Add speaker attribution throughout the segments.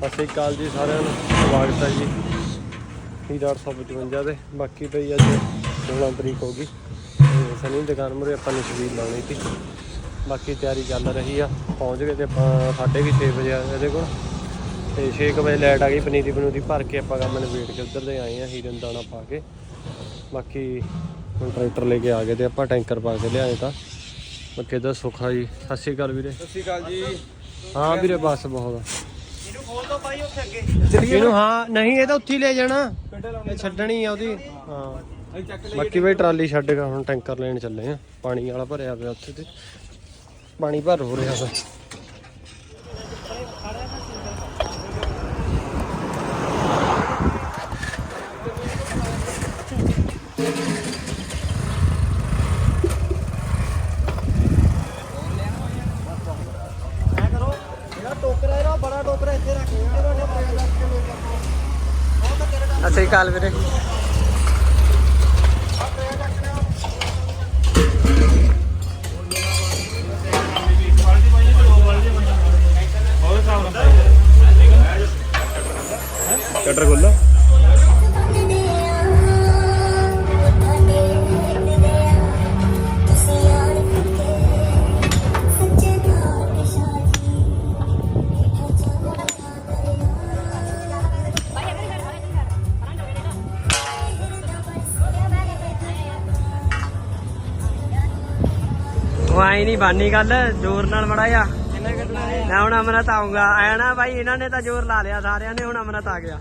Speaker 1: ਸਤਿ ਸ਼੍ਰੀ ਅਕਾਲ ਜੀ ਸਾਰਿਆਂ ਨੂੰ ਸਵਾਗਤ ਹੈ ਜੀ। ਹੀਰਾ 855 ਦੇ ਬਾਕੀ ਭਈ ਅੱਜ 16 ਤਰੀਕ ਹੋ ਗਈ। ਤੇ ਸਨੀ ਦੁਕਾਨ ਮੁਰੇ ਆਪਾਂ ਨੇ ਸ਼ਬੀਲ ਲਾਉਣੀ ਸੀ। ਬਾਕੀ ਤਿਆਰੀ ਚੱਲ ਰਹੀ ਆ ਪਹੁੰਚ ਗਏ ਤੇ ਆਪਾਂ 6:30 ਵਜੇ ਆਏ ਇਹਦੇ ਕੋਲ। ਤੇ 6 ਵਜੇ ਲਾਈਟ ਆ ਗਈ ਪਨੀਰੀ ਪਨੂਰੀ ਭਰ ਕੇ ਆਪਾਂ ਕੰਮ ਨਿਬੇੜ ਕੇ ਉੱਧਰ ਦੇ ਆਏ ਆ ਹੀਰਨ ਦਾਣਾ ਪਾ ਕੇ। ਬਾਕੀ ਹੁਣ ਟਰੈਕਟਰ ਲੈ ਕੇ ਆ ਗਏ ਤੇ ਆਪਾਂ ਟੈਂਕਰ ਪਾ ਕੇ ਲਿਆਏ ਤਾਂ। ਬਾਕੀ ਦਾ ਸੁੱਖਾ ਜੀ। ਸਤਿ ਸ਼੍ਰੀ ਅਕਾਲ ਵੀਰੇ।
Speaker 2: ਸਤਿ ਸ਼੍ਰੀ ਅਕਾਲ ਜੀ।
Speaker 1: ਹਾਂ ਵੀਰੇ ਬਸ ਬਹੁਤ।
Speaker 2: ਖੋਲ ਦੋ ਭਾਈ ਉੱਥੇ ਅੱਗੇ
Speaker 1: ਇਹਨੂੰ ਹਾਂ ਨਹੀਂ ਇਹ ਤਾਂ ਉੱਥੇ ਹੀ ਲੈ ਜਾਣਾ। ਇਹ ਛੱਡਣੀ ਆ ਉਹਦੀ। ਹਾਂ। ਬਾਕੀ ਬਈ ਟਰਾਲੀ ਛੱਡ ਕੇ ਹੁਣ ਟੈਂਕਰ ਲੈਣ ਚੱਲੇ ਆ। ਪਾਣੀ ਵਾਲਾ ਭਰਿਆ ਪਿਆ ਉੱਥੇ ਤੇ। ਪਾਣੀ ਭਰ ਹੋ ਰਿਹਾ ਵਾ
Speaker 2: ਐ ਕਰੋ ਜਿਹੜਾ ਟੋਕਰਾ ਇਹਦਾ ਬੜਾ ਟੋਕਰਾ ਇੱਥੇ ਰੱਖ ਇਹਦੇ ਵੱਡੇ ਪੈਰ ਰੱਖ ਕੇ ਲੈ ਜਾਓ ਉਹ ਤਾਂ ਤੇਰੇ ਦਾ
Speaker 1: ਕਾਲ ਵੀਰੇ। ਕਟਰ ਖੋਲੋ। ਉਹ ਆਈ ਨਹੀਂ ਬਾਨੀ ਗੱਲ ਜ਼ੋਰ ਨਾਲ ਮੜਾ ਜਾ
Speaker 2: ਕਿੰਨਾ ਕੱਢਣਾ ਹੈ
Speaker 1: ਮੈਂ ਹੁਣ ਅਮਰਤ ਆਉਂਗਾ ਆਇਆ ਨਾ ਭਾਈ ਇਹਨਾਂ ਨੇ ਤਾਂ ਜ਼ੋਰ ਲਾ ਲਿਆ ਸਾਰਿਆਂ ਨੇ ਹੁਣ ਅਮਰਤ ਆ ਗਿਆ।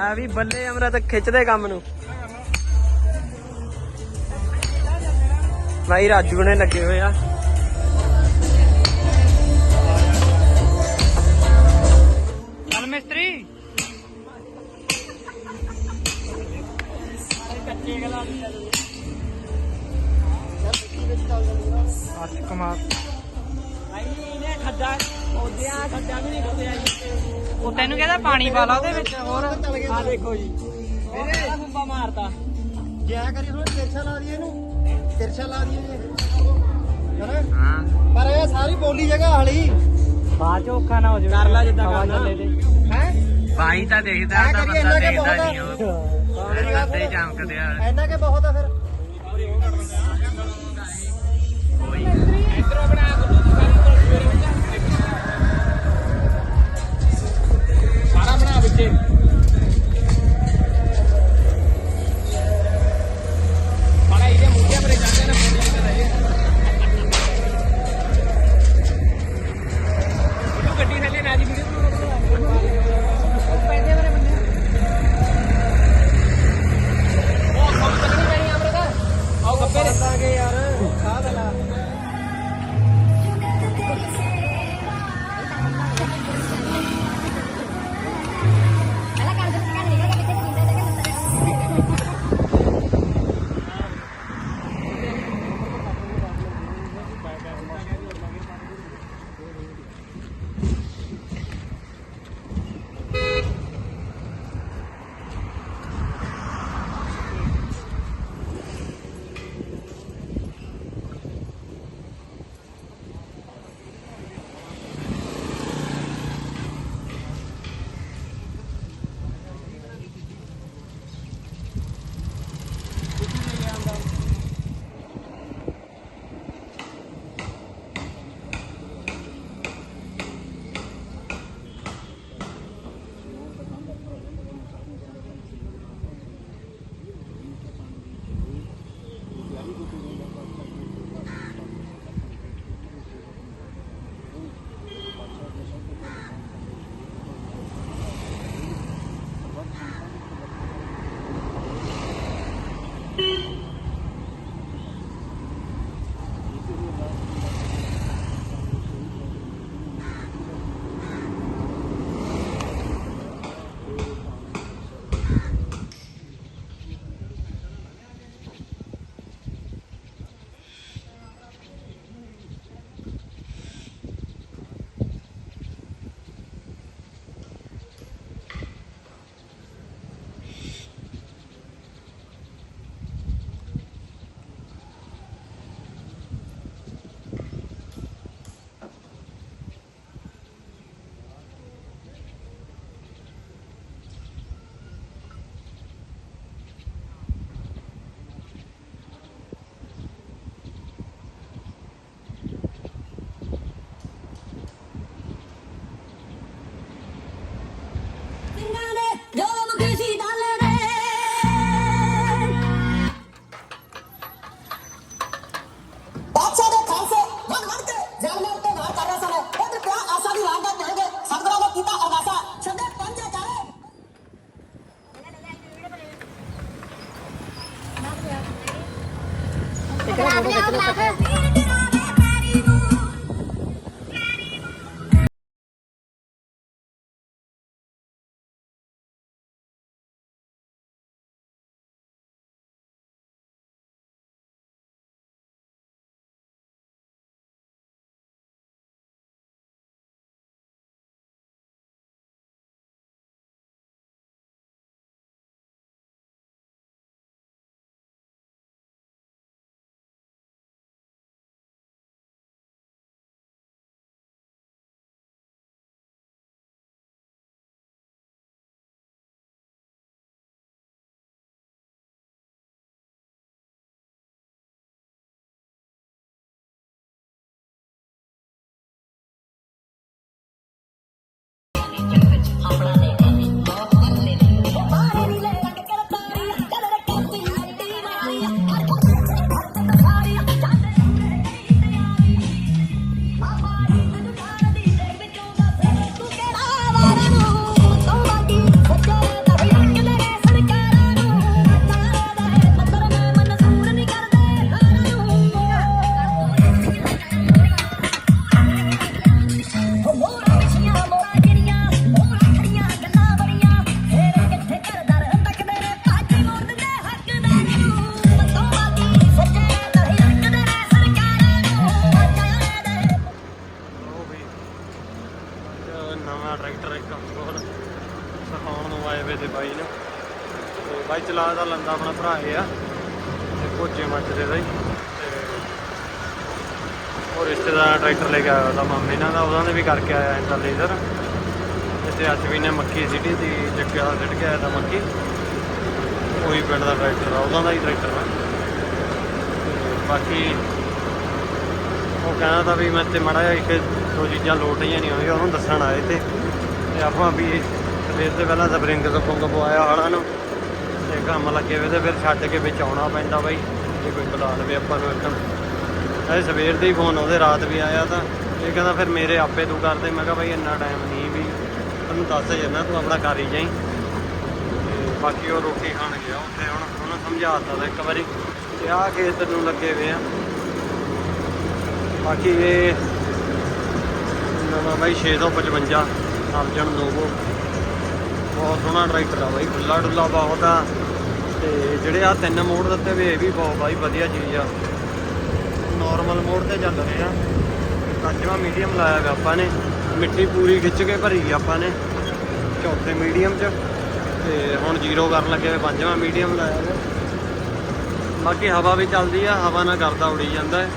Speaker 1: ਆ ਵੀ ਬੱਲੇ ਅਮਰਤ ਖਿੱਚਦੇ ਕੰਮ ਨੂੰ। ਭਾਈ ਰਾਜੂ ਨੇ ਲੱਗੇ ਹੋਏ ਆ।
Speaker 2: ਅੱਠ ਕਮਾਲ
Speaker 3: ਉਹ ਤੈਨੂੰ ਕਹਿੰਦਾ ਪਾਣੀ ਪਾ ਲਾ ਉਹਦੇ ਵਿੱਚ ਹੋਰ।
Speaker 2: ਆ ਦੇਖੋ ਜੀ।
Speaker 3: ਇਹਦਾ ਫੁੱਬਾ ਮਾਰਤਾ
Speaker 2: ਜਿਆ ਕਰੀ ਹੁਣ ਤਿਰਛਾ ਲਾ ਦਈਏ ਇਹਨੂੰ। ਤਿਰਛਾ ਲਾ ਦਈਏ ਜੀ। ਹੈਨਾ
Speaker 3: ਹਾਂ।
Speaker 2: ਪਰ ਇਹ ਸਾਰੀ ਬੋਲੀ ਜਗ੍ਹਾ ਹਾਲੀ
Speaker 3: ਬਾਅਦ ਚ ਔਖਾ ਨਾ ਹੋ ਜਾਵੇ।
Speaker 2: ਕਰ ਲੈ ਜਿੱਦਾਂ ਕਰਨਾ।
Speaker 3: ਬਾਈ ਤਾਂ ਦੇਖਦਾ
Speaker 2: ਐ
Speaker 3: ਤਾਂ
Speaker 2: ਕਰੀਏ
Speaker 3: ਬੰਦਾ
Speaker 2: ਇੰਨਾ ਕੇ
Speaker 3: ਦੇਖਦਾ
Speaker 2: ਬਹੁਤ
Speaker 3: ਨਹੀਂ ਉਹ।
Speaker 2: ਮੇਰੀ ਗੱਲ।
Speaker 3: ਚਮਕਦੇ ਆ।
Speaker 2: ਇੰਨਾ ਕੇ ਬਹੁਤ ਆ ਫਿਰ। ਸਾਰਾ ਬਣਾ ਵਿੱਚੇ। ਨਵਾਂ ਟਰੈਕਟਰ ਇੱਕ ਹੋਰ ਸਿਖਾਉਣ ਨੂੰ ਆਏ ਵੇ
Speaker 1: ਤੇ ਬਾਈ ਨੂੰ। ਤੇ ਬਾਈ ਚਲਾ ਦਾ ਲੰਦਾ ਆਪਣਾ ਭਰਾ ਇਹ ਆ, ਤੇ ਕੋਚੇ ਮੱਚਦੇ ਦਾ ਹੀ ਉਹ ਰਿਸ਼ਤੇਦਾਰ ਟਰੈਕਟਰ ਲੈ ਕੇ ਆਇਆ ਉਹਦਾ ਮਾਮੇ ਨਾਲ ਦਾ ਉਹਨਾਂ ਨੇ ਵੀ ਕਰਕੇ ਆਇਆ ਇੰਟਰ ਲੇਜ਼ਰ ਇੱਥੇ ਅੱਜ ਵੀ ਨੇ ਮੱਕੀ ਸਿਟੀ ਦੀ ਜੱਗਾ ਸਿੱਟ ਕੇ ਆਇਆ ਤਾਂ ਮੱਕੀ। ਕੋਈ ਪਿੰਡ ਦਾ ਟਰੈਕਟਰ ਆ ਉਹਨਾਂ ਦਾ ਹੀ ਟਰੈਕਟਰ ਆ। ਬਾਕੀ ਉਹ ਕਹਿੰਦਾ ਤਾਂ ਵੀ ਮੈਂ ਤੇ ਮੜਾ ਇੱਕ ਦੋ ਚੀਜ਼ਾਂ ਲੋਟ ਹੀ ਨਹੀਂ ਹੋਈਆਂ ਉਹਨੂੰ ਦੱਸਣ ਆਏ ਤੇ ਤੇ ਆਪਾਂ ਵੀ ਸਵੇਰ ਤੋਂ ਪਹਿਲਾਂ ਸਪਰਿੰਗ ਸਪੁੰਗ ਪਵਾਇਆ ਹਾਲਾਂ ਨੂੰ, ਤੇ ਕੰਮ ਲੱਗੇ ਵੇ ਤੇ ਫਿਰ ਛੱਡ ਕੇ ਵਿੱਚ ਆਉਣਾ ਪੈਂਦਾ ਬਾਈ, ਜੇ ਕੋਈ ਬੁਲਾ ਲਵੇ ਆਪਾਂ ਨੂੰ ਇੱਕਣ ਇਹ ਸਵੇਰ ਦੇ ਹੀ ਫੋਨ ਉਹਦੇ ਰਾਤ ਵੀ ਆਇਆ ਤਾਂ, ਇਹ ਕਹਿੰਦਾ ਫਿਰ ਮੇਰੇ ਆਪੇ ਤੂੰ ਕਰਦੇ, ਮੈਂ ਕਿਹਾ ਬਾਈ ਇੰਨਾ ਟਾਈਮ ਨਹੀਂ ਵੀ, ਤੈਨੂੰ ਦੱਸ ਜਨਾ ਤੂੰ ਆਪਣਾ ਕਰ ਹੀ ਜਾਈ। ਤੇ ਬਾਕੀ ਉਹ ਰੋਟੀ ਖਾਣ ਗਿਆ ਉੱਥੇ, ਹੁਣ ਉਹਨੂੰ ਸਮਝਾ ਤਾਂ ਇੱਕ ਵਾਰੀ, ਤੇ ਆਹ ਖੇਤ ਨੂੰ ਲੱਗੇ ਵੇ ਆ। ਬਾਕੀ ਇਹ ਨਵਾਂ ਬਾਈ 655 ਅਰਜਨ ਨੋਵੋ ਬਹੁਤ ਸੋਹਣਾ ਟਰੈਕਟਰ ਆ ਬਾਈ ਖੁੱਲਾ ਡੁੱਲਾ ਬਹੁਤ ਆ। ਤੇ ਜਿਹੜੇ ਆ ਤਿੰਨ ਮੋੜ ਦਿੱਤੇ ਵੀ ਇਹ ਵੀ ਬਹੁਤ ਬਾਈ ਵਧੀਆ ਚੀਜ਼ ਆ। ਨਾਰਮਲ ਮੋੜ ਤੇ ਚੱਲ ਰਹੇ ਆ। ਪੰਜਵਾਂ ਮੀਡੀਅਮ ਲਾਇਆ ਗਿਆ ਆਪਾਂ ਨੇ। ਮਿੱਟੀ ਪੂਰੀ ਖਿੱਚ ਕੇ ਭਰੀ ਆਪਾਂ ਨੇ। ਚੌਥੇ ਮੀਡੀਅਮ 'ਚ। ਤੇ ਹੁਣ ਜ਼ੀਰੋ ਕਰਨ ਲੱਗੇ ਵੇ ਪੰਜਵਾਂ ਮੀਡੀਅਮ ਲਾਇਆ ਗਿਆ ਬਾਕੀ ਹਵਾ ਵੀ ਚੱਲਦੀ ਆ, ਹਵਾ ਨਾਲ ਕਰਦਾ ਉੜੀ ਜਾਂਦਾ। ਹੈ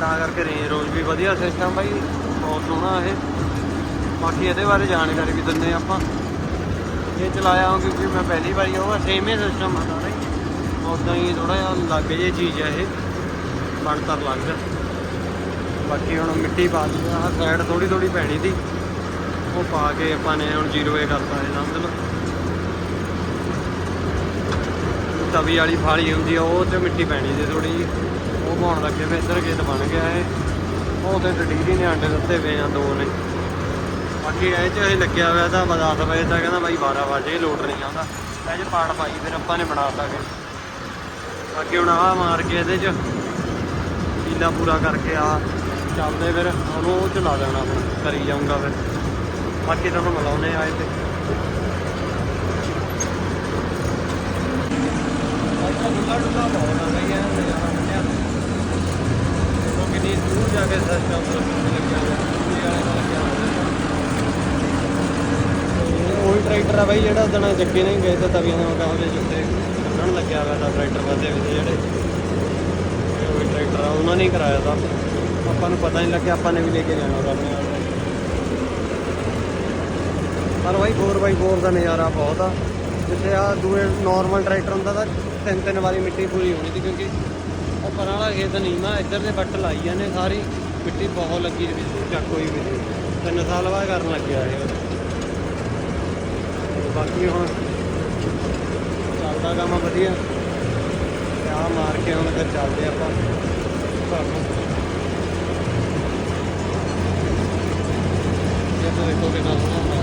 Speaker 1: ਤਾਂ ਕਰਕੇ ਰੇਂਜ ਰੋਜ਼ ਵੀ ਵਧੀਆ ਸਿਸਟਮ ਬਾਈ, ਬਹੁਤ ਸੋਹਣਾ ਇਹ। ਬਾਕੀ ਇਹਦੇ ਬਾਰੇ ਜਾਣਕਾਰੀ ਵੀ ਦਿੰਦੇ ਆਪਾਂ। ਇਹ ਚਲਾਇਆ ਹਾਂ ਕਿਉਂਕਿ ਮੈਂ ਪਹਿਲੀ ਵਾਰੀ ਉਹ ਸੇਮ ਹੀ ਸਿਸਟਮ ਆ ਸਾਰਾ। ਹੀ ਉਦਾਂ ਹੀ ਥੋੜਾ ਜਿਹਾ ਲੱਗ ਜੇ ਚੀਜ਼ ਆ ਇਹ। ਬਣਤਰ ਲੱਗਦਾ ਬਾਕੀ ਹੁਣ ਮਿੱਟੀ ਪਾ ਲਈ ਆਹ ਸਾਈਡ ਥੋੜੀ ਥੋੜੀ ਪੈਣੀ ਦੀ ਉਹ ਪਾ ਕੇ ਆਪਾਂ ਨੇ ਹੁਣ ਜ਼ੀਰੋ ਏ ਕਰਤਾ ਇਹ ਸਮਝ ਲਓ ਤਵੀ ਵਾਲੀ ਫਾਲੀ ਹੁੰਦੀ ਆ, ਉਹ ਤੇ ਮਿੱਟੀ ਪੈਣੀ ਦੀ ਥੋੜੀ ਜਿਹੀ। ਪਾਉਣ ਲੱਗੇ ਵੇ, ਇੱਧਰ ਗੇਟ ਬਣ ਗਿਆ ਇਹ। ਉਹ ਤੇ ਡਡੀਰੀ ਨੇ ਆਂਡੇ ਦਿੱਤੇ ਵੇ ਆ ਦੋ ਨੇ। ਬਾਕੀ ਇਹ ਚ ਇਹ ਲੱਗਿਆ ਹੋਇਆ ਤਾਂ 10 ਵਜੇ ਤੱਕ ਕਹਿੰਦਾ ਬਾਈ 12 ਵਜੇ ਲੋਟ ਨਹੀਂ ਆਉਂਦਾ। ਇਹ ਚ ਪਾੜ ਪਾਈ, ਫਿਰ ਆਪਾਂ ਨੇ ਬਣਾ ਤਾ ਕੇ ਬਾਕੀ ਹੁਣ ਆਹ ਮਾਰ ਕੇ ਇਹਦੇ ਚ ਪੀਲਾ ਪੂਰਾ ਕਰਕੇ ਆ ਚੱਲਦੇ ਫਿਰ ਉਹਨੂੰ ਉਹ ਚਲਾ ਦੇਣਾ ਆਪਣਾ ਕਰੀ ਜਾਊਂਗਾ ਫਿਰ। ਬਾਕੀ ਤੁਹਾਨੂੰ ਮਿਲਾਉਨੇ ਆਏ ਤੇ ਡੁੱਲਾ ਡੁੱਲਾ ਬਹੁਤ ਆ ਬਈ ਇਹ ਨਜ਼ਾਰਾ ਕਿੰਨੀ ਦੂਰ ਜਾ ਕੇ ਸਿਸਟਮ ਲੱਗਿਆ ਹੋਇਆ। ਉਹੀ ਟਰੈਕਟਰ ਆ ਬਾਈ, ਜਿਹੜਾ ਉਦਣ ਜੱਗੇ ਨਹੀਂ ਗਏ ਤਾਂ ਤਵੀਆਂ ਨਾਲ ਕਹੋਗੇ ਜਿੱਥੇ ਬੰਨਣ ਲੱਗਿਆ ਹੋਇਆ ਤਾਂ ਟਰੈਕਟਰ ਬੰਦੇ ਵਿੱਚ ਜਿਹੜੇ ਇਹ ਉਹੀ ਟਰੈਕਟਰ ਆ, ਉਹਨਾਂ ਨੇ ਕਰਾਇਆ ਤਾਂ। ਆਪਾਂ ਨੂੰ ਪਤਾ ਨਹੀਂ ਲੱਗਿਆ ਆਪਾਂ ਨੇ ਵੀ ਲੈ ਕੇ ਜਾਣਾ ਉਹਦਾ ਆਪਣੇ ਆਪ ਪਰ ਬਾਈ 4x4 ਦਾ ਨਜ਼ਾਰਾ ਬਹੁਤ ਆ। ਜਿੱਥੇ ਆ ਦੂਏ ਨਾਰਮਲ ਟਰੈਕਟਰ ਹੁੰਦਾ ਤਾਂ ਤਿੰਨ ਤਿੰਨ ਵਾਰੀ ਮਿੱਟੀ ਪੂਰੀ ਹੋਣੀ ਸੀ ਕਿਉਂਕਿ ਪਰਾਂ ਵਾਲਾ ਖੇਤ ਨੀਵਾਂ ਇੱਧਰ ਦੇ ਬੱਟ ਲਾਈ ਜਾਂਦੇ ਸਾਰੀ ਮਿੱਟੀ ਬਹੁਤ ਲੱਗੀ ਵੀ ਚੱਕ ਹੋਈ ਵੀ। ਤਿੰਨ ਸਾਲ ਬਾਅਦ ਕਰਨ ਲੱਗਿਆ ਇਹ। ਬਾਕੀ ਹੁਣ ਚੱਲਦਾ ਕੰਮ ਵਧੀਆ। ਆ ਮਾਰ ਕੇ ਹੁਣ ਫਿਰ ਚੱਲਦੇ ਆਪਾਂ। ਘਰ ਨੂੰ ਇਹ ਤਾਂ ਦੇਖੋ ਕਿੰਨਾ ਸੋਹਣਾ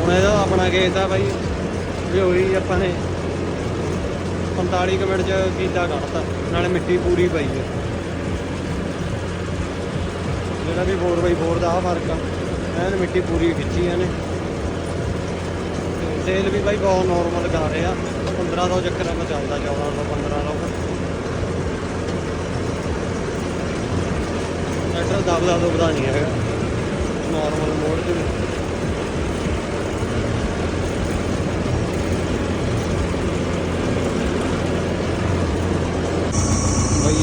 Speaker 1: ਹੁਣ ਇਹਦਾ ਆਪਣਾ ਖੇਤ ਆ ਬਾਈ। ਵੀ ਉਹੀ ਆਪਾਂ ਨੇ 45 ਕੁ ਮਿੰਟ ਚ ਕੀਤਾ ਕੱਢਤਾ, ਨਾਲੇ ਮਿੱਟੀ ਪੂਰੀ ਪਈ ਹੈ ਜਿਹੜਾ ਵੀ 4x4 ਦਾ ਆ ਫ਼ਰਕ ਆ, ਐਨ ਮਿੱਟੀ ਪੂਰੀ ਖਿੱਚੀ ਇਹਨੇ। ਤੇ ਸੇਲ ਵੀ ਬਾਈ ਬਹੁਤ ਨਾਰਮਲ ਕਰ ਰਿਹਾ 1500 ਚੱਕਰਾਂ ਦਾ ਚੱਲਦਾ 1400 1500 ਟਰੈਕਟਰ ਦਬਦਾ ਦੁਬਦਾ ਨਹੀਂ ਹੈਗਾ ਨਾਰਮਲ ਮੋਡ 'ਚ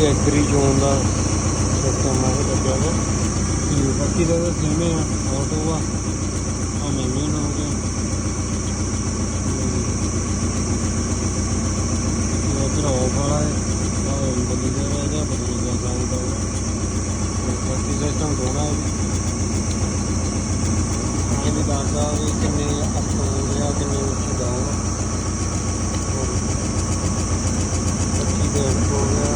Speaker 1: ਵੀ ਐਗਰੀ ਜ਼ੋਨ ਦਾ ਸਿਸਟਮ ਉਹ ਲੱਗਿਆ ਵਾ। ਤੇ ਬਾਕੀ ਦਾ ਜਿਵੇਂ ਆਟੋ ਆ ਆ ਮੈਨੂਅਲ ਹੋ ਗਿਆ। ਇਹ ਉਧਰ ਆਫ ਵਾਲਾ ਹੈ ਆ ਬਦਲ ਗਿਆ ਇਹਦਾ, ਬਦਲ ਗਿਆ ਸਾਈਂ ਦਾ। ਬਾਕੀ ਸਿਸਟਮ ਦੋਣਾ ਹੈ ਇਹ ਵੀ ਦੱਸਦਾ ਵੀ ਕਿੰਨੇ ਅਪ ਹੋ ਗਿਆ, ਕਿੰਨੇ ਉੱਚੀ ਡਾਊਨ ਅੱਛੀ ਦੇ ਹੋ ਗਿਆ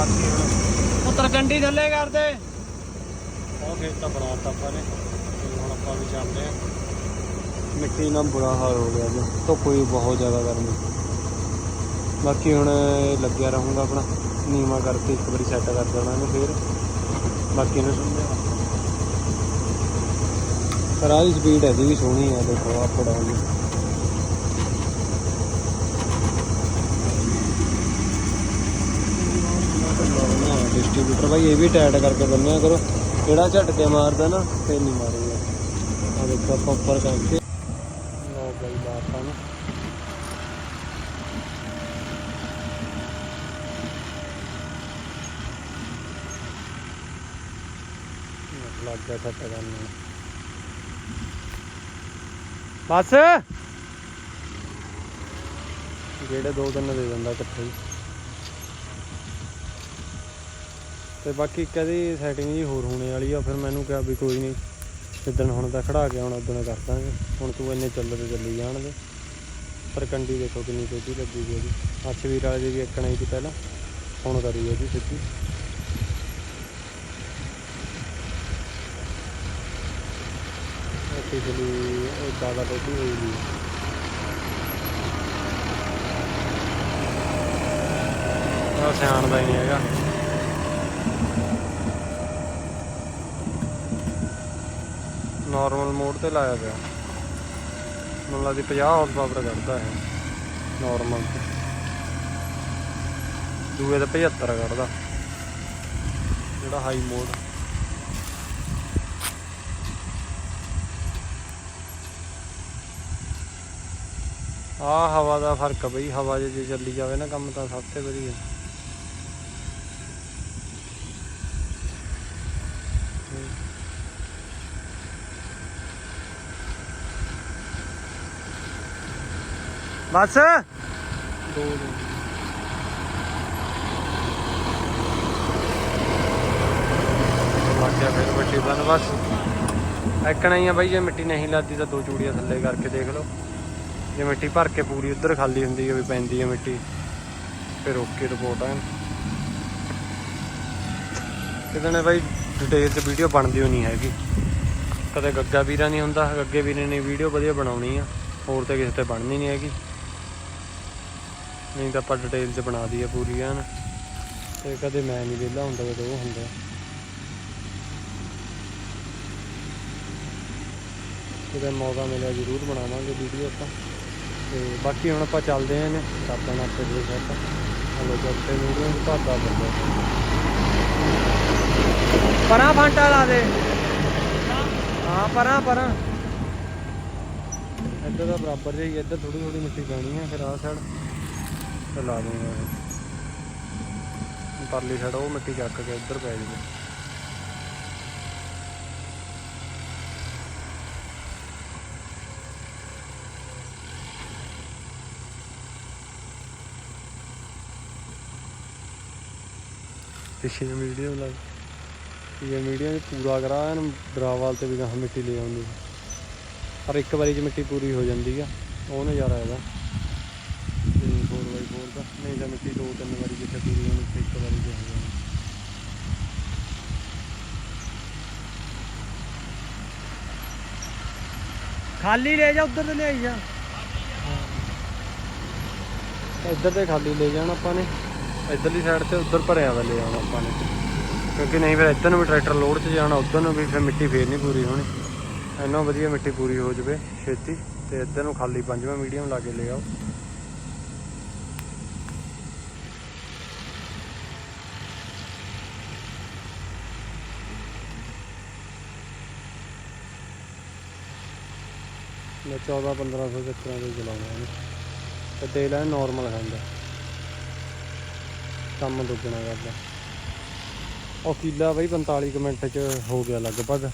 Speaker 1: ਪੁੱਤਰ ਕੰਡੀ ਥੱਲੇ ਕਰਦੇ ਉਹ ਖੇਤ ਤਾਂ ਬਣਾਤਾ ਆਪਾਂ ਨੇ। ਤੇ ਹੁਣ ਆਪਾਂ ਵੀ ਚੱਲਦੇ ਆ। ਮਿੱਟੀ ਨਾਲ ਬੁਰਾ ਹਾਲ ਹੋ ਗਿਆ ਜੀ। ਧੁੱਪ ਵੀ ਬਹੁਤ ਜ਼ਿਆਦਾ ਗਰਮੀ ਬਾਕੀ ਹੁਣ ਲੱਗਿਆ ਰਹੂੰਗਾ ਆਪਣਾ। ਨੀਵਾ ਕਰਕੇ ਇੱਕ ਵਾਰੀ ਸੈੱਟ ਕਰ ਦੇਣਾ ਇਹਨੂੰ ਫੇਰ। ਬਾਕੀ ਇਹਨੂੰ ਸਮਝਾ ਪਰ ਆਹ ਦੀ ਸਪੀਡ ਇਹਦੀ ਵੀ ਸੋਹਣੀ ਆ ਦੇਖੋ ਅਪ ਡਾਊਨ ਦੀ ਡਿਸਟ੍ਰੀਬਿਊਟਰ ਭਾਈ, ਇਹ ਵੀ ਟਾਈਟ ਕਰਕੇ ਬੰਨਿਆ ਕਰੋ। ਜਿਹੜਾ ਝਟਕੇ ਮਾਰਦਾ ਨਾ, ਫੇਰ ਨਹੀਂ ਮਾਰੇਗਾ। ਆ ਦੇਖੋ ਆਪਾਂ ਉੱਪਰ ਕਰਕੇ। ਲੋ ਬਈ ਬਾਤਾਂ ਨੂੰ ਲੱਗ ਗਿਆ ਸੱਟ ਕਰਨ ਨੂੰ। ਬਸ! ਜਿਹੜੇ ਦੋ ਦਿਨ ਦੇ ਦਿੰਦਾ ਇਕੱਠੇ ਹੀ। ਤੇ ਬਾਕੀ ਕਦੀ ਸੈਟਿੰਗ ਜੀ ਹੋਰ ਹੋਣੇ ਵਾਲੀ ਆ, ਫਿਰ ਮੈਨੂੰ ਕਿਹਾ ਵੀ ਕੋਈ ਨਹੀਂ, ਜਿੱਦਣ ਹੁਣ ਤਾਂ ਖੜਾ ਕੇ ਆਉਣਾ, ਉਦੋਂ ਕਰ ਦਾਂਗੇ। ਹੁਣ ਤੂੰ ਇੰਨੇ ਚੱਲਦੇ ਚੱਲੀ ਜਾਣਗੇ ਪਰ ਕੰਡੀ ਦੇਖੋ ਕਿੰਨੀ ਤੇਜ਼ੀ ਲੱਗੀ ਗਈ ਉਹਦੀ ਅੱਛਵੀਰ ਵਾਲੇ ਦੀ ਵੀ ਇੱਕਣਾ ਹੀ ਸੀ ਪਹਿਲਾਂ, ਹੁਣ ਕਰੀ ਉਹਦੀ ਸਿੱਧੀ ਇਹ ਜਿਹੜੀ ਜ਼ਿਆਦਾ ਟੋਟੀ ਹੋਈ ਵੀ ਉਹ ਸਿਆਣ ਦਾ ਹੀ ਨਹੀਂ ਹੈਗਾ। ਨਾਰਮਲ ਮੋਡ ਤੇ ਲਾਇਆ ਪਿਆ। ਮੈਨੂੰ ਲੱਗਦੀ 50 ਹਾਰਸ ਪਾਵਰ ਕੱਢਦਾ ਹੈ ਨਾਰਮਲ ਤੇ। ਦੂਏ ਤੇ 75 ਕੱਢਦਾ ਜਿਹੜਾ ਹਾਈ ਮੋਡ ਆ ਹਵਾ ਦਾ ਫ਼ਰਕ ਆ ਬਈ, ਹਵਾ ਜੇ ਚੱਲੀ ਜਾਵੇ ਨਾ ਕੰਮ ਤਾਂ ਸਭ ਤੋਂ ਵਧੀਆ। ਬਸ। ਦੋ ਦੋ ਲੱਗ ਫਿਰ ਮਿੱਟੀ ਬਣ ਬਸ। ਐਕਣਾ ਹੀ ਆ ਬਾਈ, ਜੇ ਮਿੱਟੀ ਨਹੀਂ ਲੱਗਦੀ ਤਾਂ ਦੋ ਚੂੜੀਆਂ ਥੱਲੇ ਕਰਕੇ ਦੇਖ ਲਓ। ਜੇ ਮਿੱਟੀ ਭਰ ਕੇ ਪੂਰੀ ਉੱਧਰ ਖਾਲੀ ਹੁੰਦੀ ਹੈ ਵੀ ਪੈਂਦੀ ਹੈ ਮਿੱਟੀ, ਫਿਰ ਓਕੇ ਰਿਪੋਰਟ ਆ। ਕਿਤੇ ਨੇ ਬਾਈ ਡਿਟੇਲ ਤੇ ਵੀਡੀਓ ਬਣਦੀ ਹੋਣੀ ਹੈਗੀ। ਕਦੇ ਗੱਗਾ ਵੀਰਾ ਨਹੀਂ ਹੁੰਦਾ, ਗੱਗੇ ਵੀਰੇ ਨੇ ਵੀਡੀਓ ਵਧੀਆ ਬਣਾਉਣੀ ਆ, ਹੋਰ ਤੇ ਕਿਸੇ ਤੇ ਬਣਨੀ ਨਹੀਂ ਹੈਗੀ। ਨਹੀਂ ਤਾਂ ਆਪਾਂ ਡਿਟੇਲ ਚ ਬਣਾ ਦਈਏ ਪੂਰੀ ਐਨ ਤੇ ਕਦੇ ਮੈਂ ਨਹੀਂ ਵਿਹਲਾ ਹੁੰਦਾ ਜਦੋਂ ਉਹ ਹੁੰਦਾ। ਕਿਤੇ ਮੌਕਾ ਮਿਲਿਆ ਜ਼ਰੂਰ ਬਣਾਵਾਂਗੇ ਵੀਡੀਓ ਆਪਾਂ। ਤੇ ਬਾਕੀ ਹੁਣ ਆਪਾਂ ਚੱਲਦੇ ਆਂ ਨੇ ਕਰਦੇ ਆਂ ਆਪੇ ਦੇ ਸੈਟ ਹਲੋ ਜੱਤੇ ਵੀਡੀਓ ਨੂੰ ਬੰਦਾ ਪਰਾਂ ਫਾਂਟਾ ਲਾ ਦੇ। ਹਾਂ, ਪਰਾਂ ਪਰਾਂ। ਇੱਧਰ ਦਾ ਬਰਾਬਰ ਜਿਹੀ ਇੱਧਰ ਥੋੜੀ ਥੋੜੀ ਮਿੱਟੀ ਪੈਣੀ ਆ, ਫਿਰ ਆਹ ਸਾਈਡ ਤੇ ਲਾ ਦੂੰਗਾ। ਇਹ ਪਰਲੀ ਸਾਈਡ ਉਹ ਮਿੱਟੀ ਚੱਕ ਕੇ ਇੱਧਰ ਪੈ ਜੂਗੀ ਪਿੱਛੇ ਵੀਡੀਓ ਲੱਗ ਇਹ ਵੀਡੀਓ ਚ ਪੂਰਾ ਕਰਾ ਇਹਨੂੰ ਡਰਾਵਾਲ ਤੇ ਵੀ ਗਾਹ ਮਿੱਟੀ ਲੈ ਆਉਂਦੀ। ਪਰ ਇੱਕ ਵਾਰੀ ਚ ਮਿੱਟੀ ਪੂਰੀ ਹੋ ਜਾਂਦੀ ਆ, ਉਹ ਨਜ਼ਾਰਾ ਇਹਦਾ। ਮਿੱਟੀ ਦੋ ਤਿੰਨ ਵਾਰੀ ਜਿੱਥੇ ਪੂਰੀ ਹੋਣੀ ਤੇ ਇੱਕ ਵਾਰੀ ਹੋ ਜਾਣੀ
Speaker 3: ਖਾਲੀ ਲੈ ਜਾ ਉਧਰ ਤੇ ਲਿਆਈ ਜਾ।
Speaker 1: ਇੱਧਰ ਤੇ ਖਾਲੀ ਲੈ ਜਾਣਾ ਆਪਾਂ ਨੇ। ਇੱਧਰਲੀ ਸਾਈਡ ਤੇ ਉੱਧਰ ਭਰਿਆ ਵਾ ਲੈ ਆਉਣਾ ਆਪਾਂ ਨੇ। ਕਿਉਂਕਿ ਨਹੀਂ ਫਿਰ ਇੱਧਰ ਨੂੰ ਵੀ ਟਰੈਕਟਰ ਲੋਡ 'ਚ ਜਾਣਾ ਉੱਧਰ ਨੂੰ ਵੀ ਫਿਰ ਮਿੱਟੀ ਫੇਰ ਨਹੀਂ ਪੂਰੀ ਹੋਣੀ। ਇੰਨਾ ਵਧੀਆ ਮਿੱਟੀ ਪੂਰੀ ਹੋ ਜਵੇ ਛੇਤੀ ਤੇ ਇੱਧਰ ਨੂੰ ਖਾਲੀ ਪੰਜਵਾਂ ਮੀਡੀਅਮ ਲਾ ਕੇ ਲੈ ਆਓ। ਮੈਂ 14 1500 ਚੱਕਰਾਂ ਦੇ ਚਲਾਉਂਦਾ ਇਹਨੂੰ ਤੇ ਤੇਲ ਹੈ ਨਾਰਮਲ ਖਾਂਦਾ ਕੰਮ ਦੁੱਗਣਾ ਕਰਦਾ। ਉਹ ਕੀਲਾ ਬਈ 45 ਕੁ ਮਿੰਟ ਚ ਹੋ ਗਿਆ ਲਗਭਗ।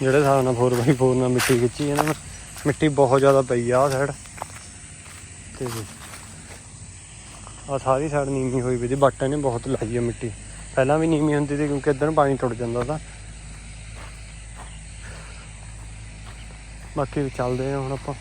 Speaker 1: ਜਿਹੜੇ ਹਿਸਾਬ ਨਾਲ 4x4 ਨਾਲ ਮਿੱਟੀ ਖਿੱਚੀ ਇਹਨਾਂ ਨੇ, ਮਿੱਟੀ ਬਹੁਤ ਜ਼ਿਆਦਾ ਪਈ ਆ ਸਾਈਡ ਤੇ ਆ ਸਾਰੀ ਸਾਈਡ ਨੀਵੀਂ ਹੋਈ ਵੀ ਦੀ ਬੱਟ ਨੇ ਬਹੁਤ ਲਾਈ ਆ ਮਿੱਟੀ। ਪਹਿਲਾਂ ਵੀ ਨੀਵੀਂ ਹੁੰਦੀ ਸੀ ਕਿਉਂਕਿ ਇੱਧਰ ਪਾਣੀ ਟੁੱਟ ਜਾਂਦਾ ਤਾਂ। ਬਾਕੀ ਚੱਲਦੇ ਆ ਹੁਣ ਆਪਾਂ।